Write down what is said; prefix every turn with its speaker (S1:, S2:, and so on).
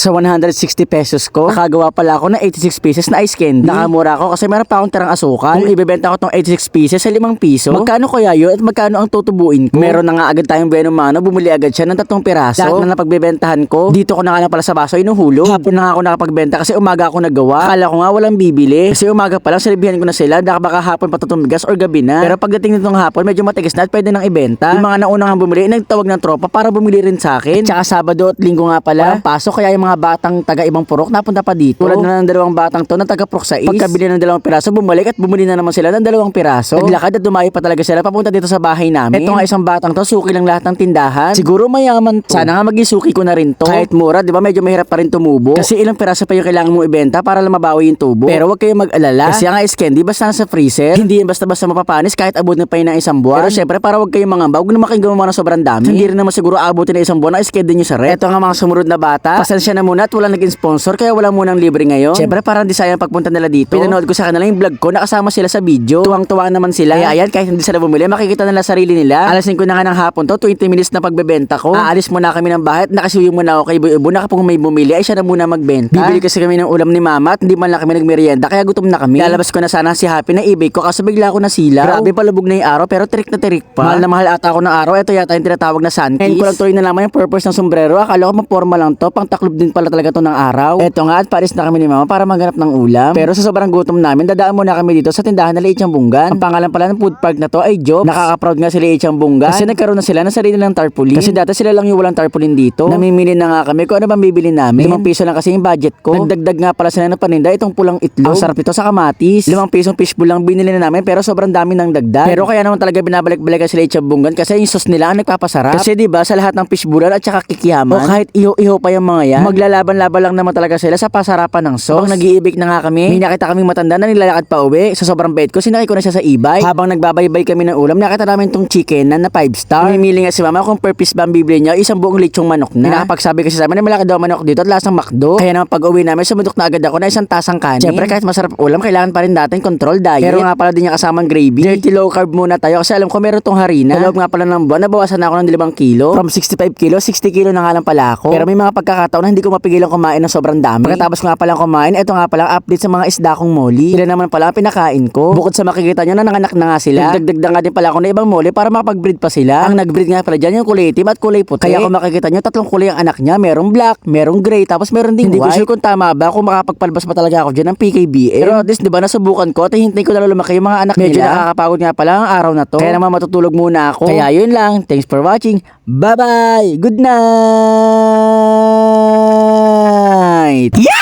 S1: sa 160 pesos ko, nakagawa pala ako ng 86 pieces na ice candy. Nakamura ako kasi meron pa akong tirang asukal. Kung ibebenta ko tong 86 pieces sa 5 piso, magkano kaya yun at magkano ang tutubuin ko? Meron na nga agad tayong bueno mano, bumili agad siya ng tatlong piraso. Lahat na napagbebentahan ko, dito ko na nga pala sa baso inuhulog. Hapon na nga ako nakapagbenta kasi umaga ako nagawa. Akala ko nga walang bibili. Kasi umaga pa lang, sinabihan ko na sila, na baka hapon patutumigas or gabi na. Pero pagdating nitong hapon, medyo matigas na at pwede nang ibenta. Yung mga naunang bumili, nagtawag ng tropa para bumili rin sa akin. At saka Sabado at Linggo nga pala, walang pasok kaya yung mga batang taga ibang purok napunta pa dito. Tulad na ng dalawang batang to na taga purok sa Pagkabili ng dalawang piraso, bumalik at bumili na naman sila ng dalawang piraso. Naglakad at dumayo pa talaga sila papunta dito sa bahay namin. Ito nga isang batang to, suki lang lahat ng tindahan. Siguro mayaman to. Sana nga maging suki ko na rin to. Kahit mura, di ba medyo mahirap pa rin tumubo. Kasi ilang piraso pa yung kailangan mong ibenta para lang mabawi yung tubo. Pero wag kayong mag-alala. Kasi ang ice candy basta nasa freezer. Hindi yan basta-basta mapapanis kahit abot na pa yun ng isang buwan. Pero syempre para wag kayong mangamba, wag naman kayong gumawa ng sobrang dami. Hindi rin naman siguro abutin na isang buwan ice candy nyo sa rep. Ito nga mga sumunod na bata. Pasensya na muna at wala naging sponsor kaya wala munang libre ngayon. Syempre parang di sayang pagpunta nila dito. Pinanood ko sa kanila yung vlog ko, nakasama sila sa video. Tuwang-tuwa naman sila. Kaya ayan, kahit hindi sila bumili, makikita nila sarili nila. Alasin ko na nga ng hapon to, 20 minutes na pagbebenta ko. Aalis muna kami ng bahay at nakasuyo muna ako kay Boy Ubo na kapag may bumili ay siya na muna magbenta. Bibili kasi kami ng ulam ni mama at hindi man lang kami nagmerienda kaya gutom na kami. Lalabas ko na sana si Happy na ibig ko kasi bigla ako nasila. Grabe palubog na yung araw pero trick na trick pa. Mahal na mahal ata ako ng araw. Ito yata yung tinatawag na sun kiss. ko lang tuloy na naman yung purpose ng sombrero. Akala ko maporma lang to. Pang taklob din pala talaga to ng araw. Ito nga at paris na kami ni mama para maghanap ng ulam. Pero sa sobrang gutom namin, dadaan muna kami dito sa tindahan na Liit Bunggan. Ang pangalan pala ng food park na to ay Job. Nakaka-proud nga si Liit Bunggan. Kasi nagkaroon na sila ng sarili ng tarpaulin. Kasi dati sila lang yung walang tarpaulin dito. Namimili na nga kami kung ano bang bibili namin. Limang piso lang kasi yung budget ko. Nagdagdag nga pala sila ng paninda itong pulang itlog. Ang sarap ito sa kamatis. Limang pisong fishbowl lang binili na namin pero sobrang dami ng dagdag. Pero kaya naman talaga binabalik-balikan sila yung bunggan kasi yung sauce nila ang nagpapasarap. Kasi di ba sa lahat ng fishbowlan at saka kikiyaman o kahit iho-iho pa yung mga yan, maglalaban-laban lang naman talaga sila sa pasarapan ng sauce. Habang nag-iibig na nga kami, may nakita kaming matanda na nilalakad pa uwi. Sa sobrang bait ko, sinakay ko na siya sa e-bike. Habang nagbabaybay kami ng ulam, nakita namin tong chicken na na 5 star. Mamimili nga si mama kung per piece ba ang bibili niya, isang buong lechong manok na. Nakapagsabi kasi sa amin na malaki daw manok dito at lasang makdo. Kaya naman pag uwi namin, sumundok na agad ako na isang tasang kanin. Siyempre kahit masarap ulam, kailangan pa rin natin control diet. Pero nga pala din niya kasamang gravy. Dirty low carb muna tayo kasi alam ko meron tong harina. Sa loob nga pala ng buwan, nabawasan na ako ng 5 kilo. From 65 kilo, 60 kilo na nga lang pala ako. Pero may mga pagkakataon na hindi ko mapigilan kumain ng sobrang dami. Pagkatapos nga palang kumain, ito nga palang update sa mga isda kong moli. Sila naman pala ang pinakain ko. Bukod sa makikita nyo na nanganak na nga sila, nagdagdag na nga din pala ako ng ibang moli para makapag-breed pa sila. Ang nag-breed nga pala dyan yung kulay itim at kulay puti. Kaya kung makikita nyo, tatlong kulay ang anak niya. Merong black, merong gray, tapos meron ding hindi white. Hindi ko sure kung tama ba kung makapagpalbas pa talaga ako dyan ng PKBM. Pero at least, di ba, nasubukan ko at hintay ko na lumaki yung mga anak Medyo nila. Medyo nakakapagod nga pala ang araw na to. Kaya naman matutulog muna ako. Kaya yun lang. Thanks for watching. Bye-bye! Good night! Yeah!